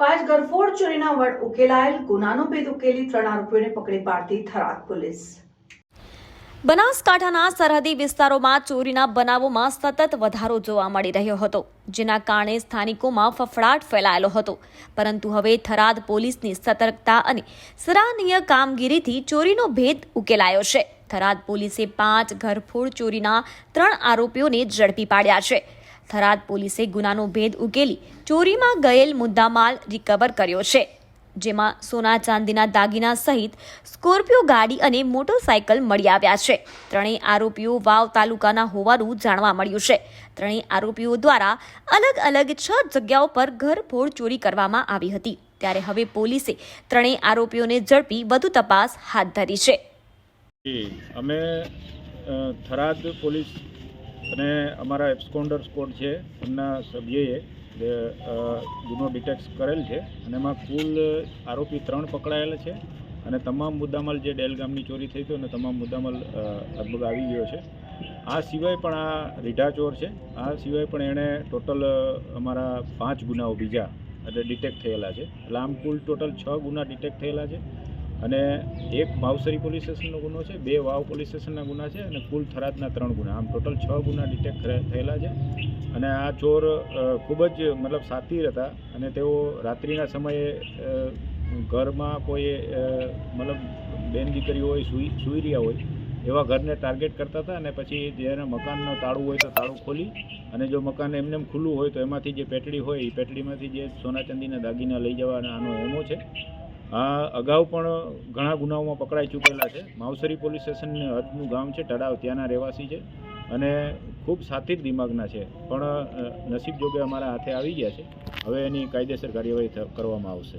પાંચ ગરફોડ ચોરીના વડ ઉકેલાયેલ, ગુનાનો ભેદ ઉકેલી ત્રણ આરોપીઓને પકડી પાડતી થરાદ પોલીસ. બનાસકાંઠાના સરહદી વિસ્તારોમાં ચોરીના બનાવોમાં સતત વધારો જોવા મળી રહ્યો હતો, જેના કારણે સ્થાનિકોમાં ફફડાટ ફેલાયેલો હતો. પરંતુ હવે થરાદ પોલીસની સતર્કતા અને સરાહનીય કામગીરીથી ચોરીનો ભેદ ઉકેલાયો છે. થરાદ પોલીસે પાંચ ઘરફોડ ચોરીના ત્રણ આરોપીઓને ઝડપી પાડ્યા છે. થરાદ પોલીસે ગુનાનો ભેદ ઉકેલી ચોરીમાં ગયેલ મુદ્દામાલ રિકવર કર્યો છે, જેમાં સોના ચાંદીના દાગીના સહિત સ્કોર્પિયો ગાડી અને મોટરસાયકલ મળી આવ્યા છે. ત્રણેય આરોપીઓ વાવ તાલુકાના હોવાનું જાણવા મળ્યું છે. ત્રણેય આરોપીઓ દ્વારા અલગ અલગ છ જગ્યાઓ પર ઘરફોડ ચોરી કરવામાં આવી હતી. ત્યારે હવે પોલીસે ત્રણેય આરોપીઓને ઝડપી વધુ તપાસ હાથ ધરી છે. અમે થરાદ પોલીસ અને અમારા એબ્સકોન્ડર સ્કોડ છે, એમના સભ્યએ ગુનો ડિટેક્ટ કરેલ છે અને એમાં કુલ આરોપી ત્રણ પકડાયેલા છે અને તમામ મુદ્દામાલ જે ડેલગામની ચોરી થઈ હતી અને તમામ મુદ્દામાલ લગભગ આવી ગયો છે. આ સિવાય પણ આ રીઢા ચોર છે. આ સિવાય પણ એણે ટોટલ અમારા પાંચ ગુનાઓ બીજા, એટલે ડિટેક્ટ થયેલા છે. એટલે આમ કુલ ટોટલ છ ગુના ડિટેક્ટ થયેલા છે. અને એક માવસરી પોલીસ સ્ટેશનનો ગુનો છે, બે વાવ પોલીસ સ્ટેશનના ગુના છે અને કુલ થરાદના ત્રણ ગુના. આમ ટોટલ છ ગુના ડિટેક્ટ થયેલા છે. અને આ ચોર ખૂબ જ મતલબ સાતીર હતા અને તેઓ રાત્રિના સમયે ઘરમાં કોઈ મતલબ બેન દીકરી હોય, સૂઈ સૂઈ રહ્યા હોય, એવા ઘરને ટાર્ગેટ કરતા હતા અને પછી જેને મકાનનો તાળું હોય તો તાળું ખોલી અને જો મકાન એમને એમ ખુલ્લું હોય તો એમાંથી જે પેટડી હોય, એ પેટડીમાંથી જે સોના ચાંદીના દાગીના લઈ જવાના આનો એમો છે આ અગાઉ પણ ઘણા ગુનાઓમાં પકડાઈ ચૂકેલા છે. માવસરી પોલીસ સ્ટેશનની હદનું ગામ છે ટડાવ ત્યાંના રહેવાસી છે અને ખૂબ સાથી દિમાગના છે. પણ નસીબ જોગે અમારા હાથે આવી ગયા છે. હવે એની કાયદેસર કાર્યવાહી કરવામાં આવશે.